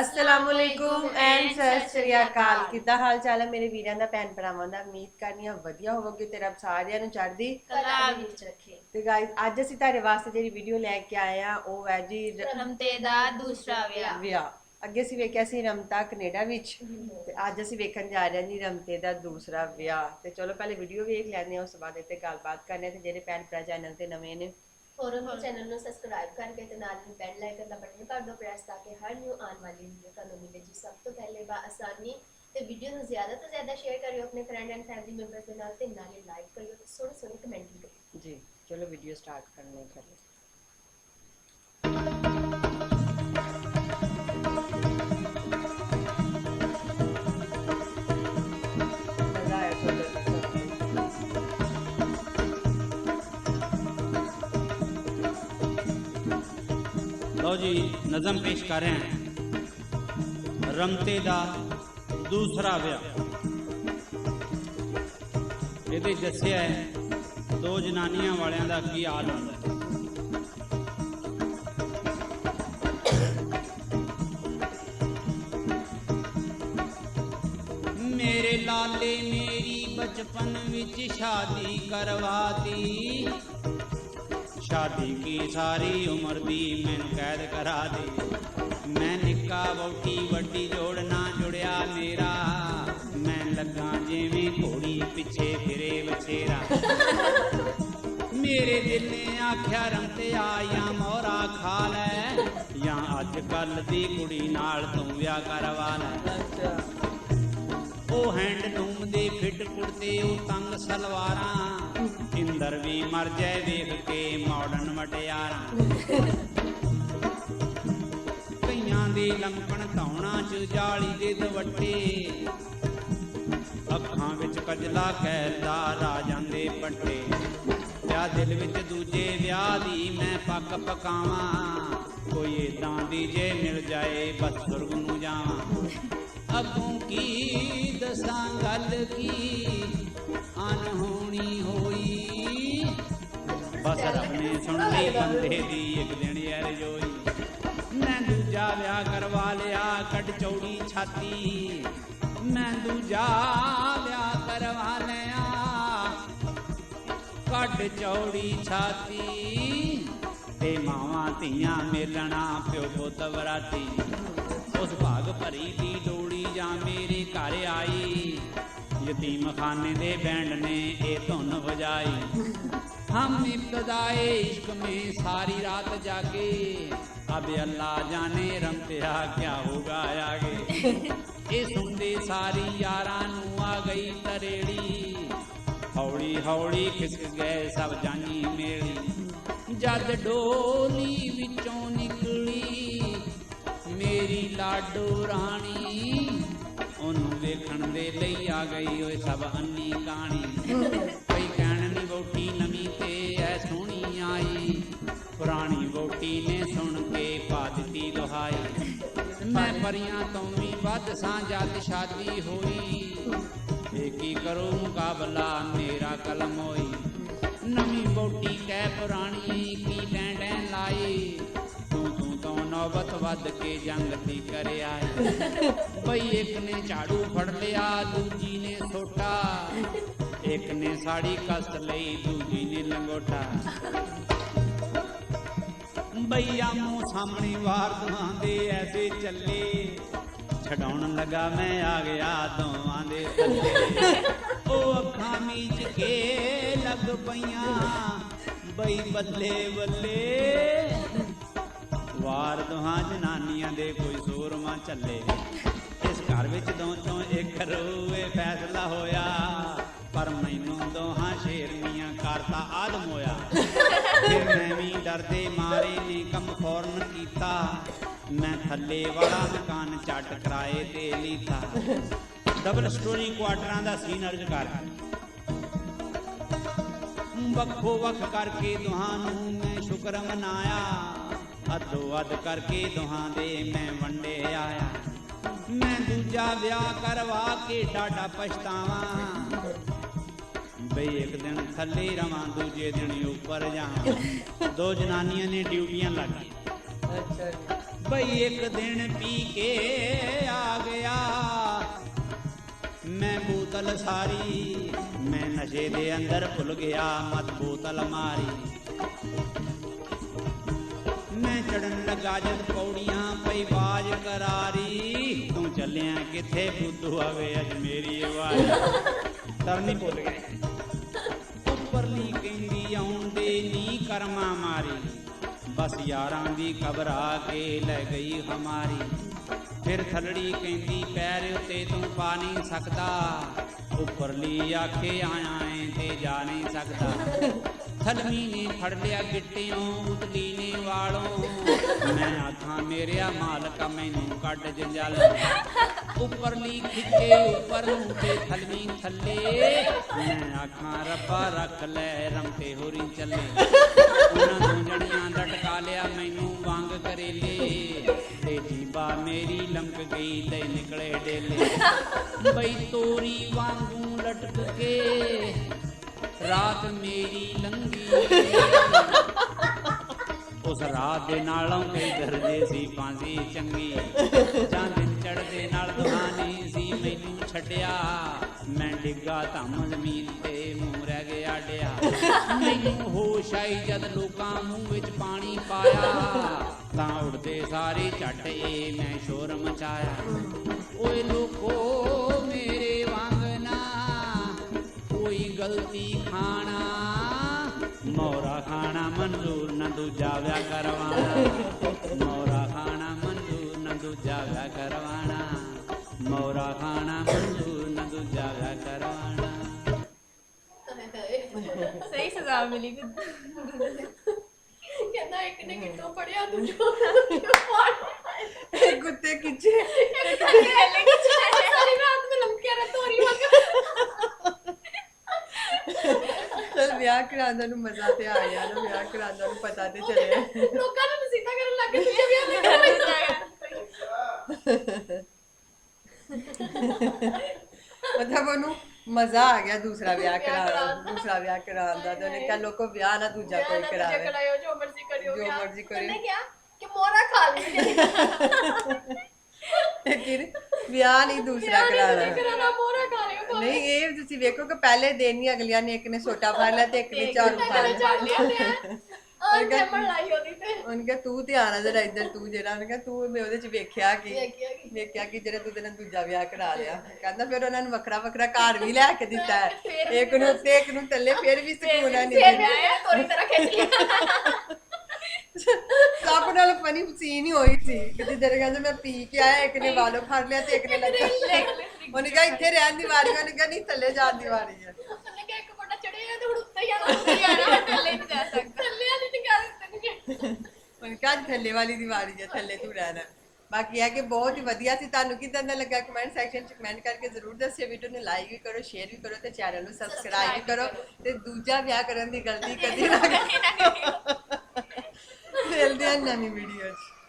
ਅਸਲਾਮ ਅਲੈਕੁਮ and ਸਤਿ ਸ਼੍ਰੀ ਅਕਾਲ। ਕਿੱਦਾਂ ਹਾਲ ਚਾਲ ਹੈ ਮੇਰੇ ਵੀਰਾਂ ਦਾ ਭੈਣ ਭਰਾਵਾਂ ਦਾ? ਉਮੀਦ ਕਰਨੀ ਆ ਵਧੀਆ ਹੋਵੋਗੇ ਤੇ ਰੱਬ ਸਾਰਿਆਂ ਨੂੰ ਚੜ੍ਹਦੀ ਕਲਾ ਵਿੱਚ ਰੱਖੇ। ਤੇ ਗਾਇਸ ਅੱਜ ਅਸੀਂ ਤੁਹਾਡੇ ਵਾਸਤੇ ਜਿਹੜੀ ਵੀਡੀਓ ਲੈ ਕੇ ਆਏ ਆ ਉਹ ਹੈ ਜੀ ਰ- ਰਮਤੇ ਦਾ ਦੂਸਰਾ ਵਿਆਹ। ਵਿਆਹ। ਅੱਗੇ ਅਸੀਂ ਵੇਖਿਆ ਸੀ ਰਮਤਾ ਕੈਨੇਡਾ ਵਿੱਚ ਤੇ ਅੱਜ ਅਸੀਂ ਵੇਖਣ ਜਾ ਰਹੇ ਹਾਂ ਜੀ ਰਮਤੇ ਦਾ ਦੂਸਰਾ ਵਿਆਹ। ਤੇ ਚਲੋ ਪਹਿਲੇ ਵੀਡੀਓ ਵੇਖ ਲੈਂਦੇ ਹਾਂ ਉਸ ਤੋਂ ਬਾਅਦ ਇੱਥੇ ਗੱਲਬਾਤ ਕਰਨੇ ਤੇ ਜਿਹੜੇ ਭੈਣ ਭਰਾ ਚੈਨਲ ਤੇ ਨਵੇਂ ਨੇ ਹੋਰ ਚੈਨਲ ਨੂੰ ਸਬਸਕ੍ਰਾਈਬ ਕਰਕੇ ਤੇ ਨਾਲ ਹੀ ਬੈਲ ਆਈਕਨ ਦਾ ਬਟਨ ਕਰ ਦਿਓ ਪ੍ਰੈਸ ਤਾਂ ਕਿ ਹਰ ਨਿਊ ਆਉਣ ਵਾਲੀ ਵੀਡੀਓ ਤੁਹਾਨੂੰ ਮਿਲੇ ਜੀ। ਸਭ ਤੋਂ ਪਹਿਲੇ ਬਾ ਆਸਾਨੀ ਤੇ ਵੀਡੀਓ ਨੂੰ ਜ਼ਿਆਦਾ ਤੋਂ ਜ਼ਿਆਦਾ ਸ਼ੇਅਰ ਕਰਿਓ ਆਪਣੇ ਫਰੈਂਡ ਐਂਡ ਫੈਮਿਲੀ ਮੈਂਬਰਸ ਦੇ ਨਾਲ ਤੇ ਨਾਲੇ ਲਾਈਕ ਕਰਿਓ ਤੇ ਸੋਹਣੇ ਸੋਹਣੇ ਕਮੈਂਟ ਵੀ ਕਰਿਓ। ਜੀ ਚਲੋ ਵੀਡੀਓ ਸਟਾਰਟ ਕਰਨੇ ਫਿਰ ਲਓ ਜੀ ਨਜ਼ਮ ਪੇਸ਼ ਕਰ ਰਹੇ ਹਾਂ ਰਮਤੇ ਦਾ ਦੂਸਰਾ ਵਿਆਹ ਇਹਦੇ ਦੱਸਿਆ ਹੈ ਦੋ ਜਨਾਨੀਆਂ ਵਾਲਿਆਂ ਦਾ ਕੀ ਹਾਲ ਹੁੰਦਾ ਹੈ। ਮੇਰੇ ਲਾਲੇ ਮੇਰੀ ਬਚਪਨ ਵਿੱਚ ਸ਼ਾਦੀ ਕਰਵਾਤੀ ਸ਼ਾਦੀ ਕੀ ਸਾਰੀ ਉਮਰ ਦੀ ਮੈਨੂੰ ਕੈਦ ਕਰਾ ਦੇ ਮੈਂ ਨਿੱਕਾ ਵਹੁਟੀ ਵੱਡੀ ਜੋੜ ਨਾ ਜੁੜਿਆ ਮੇਰਾ ਮੈਂ ਲੱਗਾ ਜਿਵੇਂ ਘੋੜੀ ਪਿੱਛੇ ਫਿਰੇ ਵਛੇਰਾ ਮੇਰੇ ਦਿਲ ਨੇ ਆਖਿਆ ਰੰਤੇ ਜਾਂ ਮੋਰਾ ਖਾ ਲੈ ਜਾਂ ਅੱਜ ਕੱਲ ਦੀ ਕੁੜੀ ਨਾਲ ਤੂੰ ਵਿਆਹ ਕਰਵਾ ਲੈ ਅੱਛਾ ਉਹ ਹੈਂਡਲੂਮ ਦੇ ਫਿੱਟ ਕੁੜਤੇ ਉਹ ਤੰਗ ਸਲਵਾਰਾਂ। ਇੰਦਰ ਵੀ ਮਰ ਜਾਏ ਵੇਖ ਕੇ ਮਾਡਰਨ ਮਟਿਆਰਾਂ। ਕਈਆਂ ਦੇ ਲੰਕਣ ਧੌਣਾ ਚ ਜਾਲੀ ਦੇ ਦਵੱਟੇ ਅੱਖਾਂ ਵਿੱਚ ਕਜਲਾ ਕਹਿਦਾ ਰਾਜਾਂ ਦੇ ਪੱਟੇ। ਵਿਆਹ ਦਿਲ ਵਿੱਚ ਦੂਜੇ ਵਿਆਹ ਦੀ ਮੈਂ ਪੱਕ ਪਕਾਵਾਂ। ਕੋਈ ਏਦਾਂ ਦੀ ਜੇ ਮਿਲ ਜਾਏ, ਬਸ ਸੁਰਗ ਨੂੰ ਜਾਵਾਂ। ਅੱਗੋਂ ਕੀ ਦਸਾਂ, ਗੱਲ ਕੀ? ਅਨਹੋਣੀ ਹੋਈ। ਬਸ ਰੱਬ ਨੇ ਸੁਣ ਲਈ ਬੰਦੇ ਦੀ, ਇੱਕ ਦਿਨ ਯਾਰ ਜੋਈ। ਮੈਂ ਦੂਜਾ ਵਿਆਹ ਕਰਵਾ ਲਿਆ, ਕੱਢ ਚੌੜੀ ਛਾਤੀ। ਮੈਂ ਦੂਜਾ ਵਿਆਹ ਕਰਵਾ ਲਿਆ, ਕੱਢ ਚੌੜੀ ਛਾਤੀ। ਤੇ ਮਾਵਾਂ ਧੀਆਂ ਮੇਲਣਾ ਪਿਓ ਪੁੱਤ ਵਰਾਤੀ। ਉਸ ਭਾਗ ਭਰੀ ਦੀ ਲੋੜੀ ਜਾਂ ਮੇਰੇ ਘਰ ਆਈ। ਯਤੀਮ ਖਾਨੇ ਦੇ ਬੈਂਡ ਨੇ ਇਹ ਧੁਨ ਵਜਾਈ। ਹਮ ਇਬਤਦਾਏ ਇਸ਼ਕ ਮੇ ਸਾਰੀ ਰਾਤ ਜਾਗੇ। ਅਬ ਅੱਲਾ ਜਾਣੇ ਰੰਤਿਆ ਕਿਆ ਹੋਗਾ ਆਗੇ। ਇਹ ਸੁਣਦੇ ਸਾਰੀ ਯਾਰਾਂ ਨੂੰ ਆ ਗਈ ਤਰੇੜੀ। ਹੌਲੀ ਹੌਲੀ ਖਿਸਕ ਗਏ ਸਭ ਜਾਨੀ ਮੇਲੀ। ਜਦ ਡੋਲੀ ਵਿੱਚੋਂ ਨਿਕਲੀ, ਮੇਰੀ ਲਾਡੋ ਰਾਣੀ, ਉਹਨੂੰ ਵੇਖਣ ਦੇ ਲਈ ਆ ਗਈ, ਓਏ ਸਭ ਅੰਨੀ ਕਾਣੀ। ਕਈ ਕਹਿਣ ਨੀ ਵੋਟੀ ਨਵੀਂ ਤੇ ਐ ਸੋਹਣੀ ਆਈ, ਪੁਰਾਣੀ ਵੋਟੀ ਨੇ ਸੁਣ ਕੇ ਪਾ ਦਿੱਤੀ ਦੁਹਾਈ ਮੈਂ ਪਰੀਆਂ ਤੋਂ ਵੀ ਵੱਧ ਸਾਂ ਜਦ ਸ਼ਾਦੀ ਹੋਈ, ਇਹ ਕੀ ਕਰੋ, ਮੁਕਾਬਲਾ ਮੇਰਾ ਕਲਮ ਹੋਈ। ਨਵੀਂ ਵੋਟੀ ਕਹਿ ਪੁਰਾਣੀ, ਕੀ ਡੈਂਡੈਂ ਲਾਈ ਤੂੰ ਤੂੰ ਤੋਂ ਨੌਬਤ ਵੱਧ ਕੇ ਜੰਗ ਦੀ ਕਰ ਬਈ ਇੱਕ ਨੇ ਝਾੜੂ ਫੜ ਲਿਆ, ਦੂਜੀ ਨੇ ਸੋਟਾ। ਇੱਕ ਨੇ ਸਾੜੀ ਕਸ ਲਈ, ਦੂਜੀ ਨੇ ਲੰਗੋਟਾ। ਬਈ ਮੂੰਹ ਸਾਹਮਣੇ ਵਾਰ ਦੋਹਾਂ ਐਸੇ ਚੱਲੇ। ਛਡਾਉਣ ਲੱਗਾ ਮੈਂ ਆ ਗਿਆ ਦੋਵਾਂ ਦੇ ਥੱਲੇ ਉਹ ਅੱਖਾਂ ਮੀਚ ਕੇ ਲੱਗ ਪਈਆਂ। ਬਈ ਬੱਲੇ ਬੱਲੇ। ਵਾਰ ਦੋਹਾਂ ਜਨਾਨੀਆਂ ਦੇ ਕੋਈ ਸੂਰਮਾ ਚੱਲੇ। ਇਸ ਘਰ ਵਿੱਚ ਦੋ ਚੋਂ ਇੱਕ ਰੂਏ ਫੈਸਲਾ ਹੋਇਆ। ਮੈਨੂੰ ਦੋਹਾਂ ਸ਼ੇਰਨੀਆਂ ਕਰਤਾ ਆਦਮ ਹੋਇਆ। ਫਿਰ ਮੈਂ ਵੀ ਡਰਦੇ ਮਾਰੇ ਨੇ ਕੰਮ ਫੌਰਨ ਕੀਤਾ। ਮੈਂ ਥੱਲੇ ਵਾਲਾ ਮਕਾਨ ਚੱਟ ਕਰਾਏ ਤੇ ਲੀਤਾ। ਡਬਲ ਸਟੋਰੀ ਕੁਆਟਰਾਂ ਦਾ ਸੀਨ ਅਰਜ ਕਰ। ਵੱਖੋ ਵੱਖ ਕਰਕੇ ਦੋਹਾਂ ਨੂੰ ਮੈਂ ਸ਼ੁਕਰ ਮਨਾਇਆ। ਅੱਧੋ ਅੱਧ ਕਰਕੇ ਦੋਹਾਂ ਦੇ ਮੈਂ ਵੰਡੇ ਆਇਆ। ਮੈਂ ਦੂਜਾ ਵਿਆਹ ਕਰਵਾ ਕੇ ਡਾਡਾ ਪਛਤਾਵਾਂ। ਬਈ ਇੱਕ ਦਿਨ ਥੱਲੇ ਰਵਾਂ ਦੂਜੇ ਦਿਨ ਉੱਪਰ ਜਾਵਾਂ। ਦੋ ਜਨਾਨੀਆਂ ਨੇ ਡਿਊਟੀਆਂ ਲੱਗ ਗਈਆਂ ਅੱਛਾ। ਬਈ ਇੱਕ ਦਿਨ ਪੀ ਕੇ ਆ ਗਿਆ। ਮੈਂ ਬੋਤਲ ਸਾਰੀ ਮੈਂ ਨਸ਼ੇ ਦੇ ਅੰਦਰ ਭੁੱਲ ਗਿਆ ਮਤ ਬੋਤਲ ਮਾਰੀ। ਮੈਂ ਚੜਨ ਲੱਗਾ ਜਦ ਪੌੜੀਆਂ ਪਈ ਬਾਜ ਕਰਾਰੀ। ਤੂੰ ਚੱਲਿਆ ਕਿੱਥੇ ਬੁੱਧੂ ਆਵੇ ਅੱਜ ਮੇਰੀ ਆਵਾਜ਼। ਤਰਨੀ ਭੁੱਲ ਗਏ ਉੱਪਰਲੀ ਕਹਿੰਦੀ ਆਉਂਦੇ ਨੀ ਕਰਮਾ ਮਾਰੀ। ਬਸ ਯਾਰਾਂ ਦੀ ਖਬਰ ਆ ਕੇ ਲੈ ਗਈ ਹਮਾਰੀ। ਫਿਰ ਥਲੜੀ ਕਹਿੰਦੀ ਪੈਰ ਉੱਤੇ ਤੂੰ ਪਾ ਨਹੀਂ ਸਕਦਾ। ਉੱਪਰਲੀ ਆਖੇ ਆਇਆ ਏ ਤੇ ਜਾ ਨਹੀਂ ਸਕਦਾ। ਥਲਮੀ ਨੇ ਫੜ ਲਿਆ ਗਿੱਟਿਓਂ ਉਤਲੀ ਨੇ ਵਾਲੋਂ। ਮੈਂ ਆਖਾਂ, ਮੇਰਿਆ ਮਾਲਕਾ, ਮੈਨੂੰ ਕੱਢ ਜੰਜਾਲ। ਉੱਪਰਲੀ ਖਿੱਚੇ, ਉੱਪਰ ਨੂੰ ਤੇ ਥਲਮੀ ਥੱਲੇ। ਮੈਂ ਆਖਾਂ, ਰੱਬਾ, ਰੱਖ ਲੈ ਰਮਤੇ ਹੋਰੀ ਚੱਲੇ। ਉਹਨਾਂ ਦੋ ਜਣੀਆਂ ਲਟਕਾ ਲਿਆ, ਮੈਨੂੰ ਵਾਂਗ ਕਰੇਲੇ। ਤੇ ਜੀਬਾ ਮੇਰੀ ਲੰਕ ਗਈ, ਤੇ ਨਿਕਲੇ ਡੇਲੇ। ਬਈ ਤੋਰੀ ਵਾਂਗੂ ਲਟਕ ਕੇ ਰਾਤ ਮੇਰੀ ਲੰਗੀ ਉਸ ਰਾਤ ਦੇ ਨਾਲੋਂ ਕਈ ਦਰਜੇ ਸੀ ਫਾਂਸੀ ਚੰਗੀ। ਜਾਂ ਦਿਨ ਚੜਦੇ ਨਾਲ ਦੁਹਾਨੀ ਸੀ ਮੈਨੂੰ ਛੱਡਿਆ। ਮੈਂ ਡਿੱਗਾ ਧੰਮ ਜ਼ਮੀਨ ਤੇ ਮੂੰਹ ਰਹਿ ਗਿਆ ਡਿਆ। ਮੈਨੂੰ ਹੋਸ਼ ਆਈ ਜਦ ਲੋਕਾਂ ਮੂੰਹ ਵਿੱਚ ਪਾਣੀ ਪਾਇਆ। ਤਾਂ ਉੜਦੇ ਸਾਰੇ ਝੱਟ ਇਹ ਮੈਂ ਸ਼ੋਰ ਮਚਾਇਆ। ਓਏ ਲੋਕੋ ਮੇਰੇ ਵਾਂਗ ਕੋਈ ਗਲਤੀ ਖਾਣਾ। ਮੋਰਾ ਖਾਣਾ ਮਨਜ਼ੂਰ ਨਾ ਦੂਜਾ ਵਿਆਹ ਕਰਵਾਣਾ ਮੋਰਾ ਖਾਣਾ ਮਨਜ਼ੂਰ ਨਾ ਦੂਜਾ ਵਿਆਹ ਕਰਵਾਣਾ ਮੋਰਾ ਖਾਣਾ ਮਨਜ਼ੂਰ ਨਾ ਦੂਜਾ ਵਿਆਹ ਕਰਵਾਣਾ ਸਹੀ ਸਜ਼ਾ ਮਿਲੀ ਕਹਿੰਦਾ ਇੱਕ ਨੇ ਕਿੱਥੋਂ ਪੜਿਆ ਦੂਜਾ ਫੜ ਕੁੱਤੇ ਕਿੱਚੇ ਸਾਰੀ ਰਾਤ ਮੈਂ ਲੰਕਿਆ ਰ ਤੋਰੀ ਵਾਂਗ ਵਿਆਹ ਕਰਾਉਂਦਾ ਨੂੰ ਮਜ਼ਾ ਤੇ ਆ ਗਿਆ ਨਾ ਵਿਆਹ ਕਰਾਉਂਦਾ ਨੂੰ ਪਤਾ ਤੇ ਚੱਲਿਆ ਲੋਕਾਂ ਨੂੰ ਨਸੀਤਾ ਕਰਨ ਲੱਗ ਗਏ ਸੀ ਵੀ ਆ ਮੈਂ ਮਤਲਬ ਉਹਨੂੰ ਮਜ਼ਾ ਆ ਗਿਆ ਦੂਸਰਾ ਵਿਆਹ ਵਿਆਹ ਕਰਾਉਣ ਕਰਾਉਣ ਦਾ। ਦੂਸਰਾ ਵਿਆਹ ਕਰਾਉਣ ਦਾ ਤੇ ਉਹਨੇ ਕਿਹਾ ਲੋਕੋ ਵਿਆਹ ਨਾ ਦੂਜਾ ਕੋਈ ਕਰਾਵੇ ਕਰਾਇਓ ਜੋ ਮਰਜ਼ੀ ਕਰਿਓ ਜੋ ਵਿਆਹ। ਮਰਜ਼ੀ ਕਰਿਓ। ਉਹਨੇ ਕਿਹਾ ਕਿ ਮੋਰਾ ਖਾ ਲਈ ਲੇਕਿਨ ਵਿਆਹ ਨਹੀਂ ਦੂਸਰਾ ਕਰਾਣਾ। ਤੁਸੀਂ ਕਰਾਉਣਾ ਮੋਰਾ ਭਾਵੇਂ। ਨਹੀਂ ਇਹ ਤੁਸੀਂ ਵੇਖੋ ਕਿ ਪਹਿਲੇ ਦਿਨ ਹੀ ਅਗਲੀਆਂ ਨੇ ਇੱਕ ਨੇ ਸੋਟਾ ਫੜ ਲਿਆ ਤੇ ਇੱਕ ਨੇ ਮੈਂ ਫੜ ਲਿਆ। ਤੇ ਆਂ ਜਮਣ ਲਾਈ ਉਹਦੀ ਤੇ। ਉਹਨੇ ਕਿਹਾ ਤੂੰ ਧਿਆਨ ਆ ਜਰਾ ਇੱਧਰ ਤੂੰ ਜਿਹੜਾ ਉਹਨੇ ਕਿਹਾ ਤੂੰ ਮੈਂ ਉਹਦੇ ਚ ਵੇਖਿਆ ਕਿ ਵੇਖਿਆ ਕਿ- ਜਿਹੜੇ ਤੂੰ ਤੇਰੇ ਨਾਲ ਦੂਜਾ ਵਿਆਹ ਕਰਾ ਲਿਆ। ਕਹਿੰਦਾ ਫਿਰ ਉਹਨਾਂ ਨੂੰ ਵੱਖਰਾ ਵੱਖਰਾ ਘਰ ਵੀ ਲੈ ਕੇ ਦਿੱਤਾ। ਫਿਰ ਇੱਕ ਨੂੰ ਉੱਤੇ ਇੱਕ ਨੂੰ ਥੱਲੇ ਫਿਰ ਵੀ ਸਕੂਨ ਆ ਫਿਰ ਨਹੀਂ ਮੈਂ ਤੋਰੀ ਤਰ੍ਹਾਂ ਖਿੱਚ ਲਿਆ। ਸਭ ਨਾਲ ਫਨੀ ਸੀਨ ਹੀ ਹੋਈ ਸੀ ਕਿ ਜਿਹੜੇ ਕਹਿੰਦੇ ਮੈਂ ਪੀ ਕੇ ਆਇਆ ਇੱਕ ਨੇ ਵਾਲੋਂ ਫੜ ਲਿਆ ਤੇ ਇੱਕ ਨੇ ਲੱਗਾ। ਉਹਨੇ ਕਿਹਾ ਇੱਥੇ ਰਹਿਣ ਦੀ ਵਾਰੀ ਉਹਨੇ ਕਿਹਾ ਨਹੀਂ ਥੱਲੇ ਜਾਣ ਦੀ ਵਾਰੀ ਹੈ। ਉਹਨੇ ਕਿਹਾ ਇੱਕ ਕੋਟਾ ਚੜਿਆ ਤੇ ਹੁਣ ਉੱਤੇ ਹੀ ਆਣਾ ਉੱਤੇ ਹੀ ਆਣਾ ਥੱਲੇ ਨਹੀਂ ਜਾ ਸਕਦਾ। ਥੱਲੇ ਵਾਲੀ ਨਹੀਂ ਕਰ ਸਕਦੇ ਉਹਨੇ ਕਿਹਾ। ਥੱਲੇ ਵਾਲੀ ਦੀ ਵਾਰੀ ਹੈ ਥੱਲੇ ਤੂੰ ਰਹਿਣਾ। ਬਾਕੀ ਇਹ ਕਿ ਬਹੁਤ ਹੀ ਵਧੀਆ ਸੀ। ਤੁਹਾਨੂੰ ਕਿਦਾਂ ਦਾ ਲੱਗਾ ਕਮੈਂਟ ਸੈਕਸ਼ਨ ਚ ਕਮੈਂਟ ਕਰਕੇ ਜ਼ਰੂਰ ਦੱਸਿਓ। ਵੀਡੀਓ ਨੂੰ ਲਾਈਕ ਵੀ ਕਰੋ ਸ਼ੇਅਰ ਵੀ ਕਰੋ ਤੇ ਚੈਨਲ ਨੂੰ ਸਬਸਕ੍ਰਾਈਬ ਵੀ ਕਰੋ। ਤੇ ਦੂਜਾ ਵਿਆਹ ਕਰਨ ਦੀ ਗਲਤੀ ਕਦੀ ਨਾ ਕਰੋ ਮਿਲਦੇ ਹਾਂ ਨਵੀਂ ਵੀਡੀਓ 'ਚ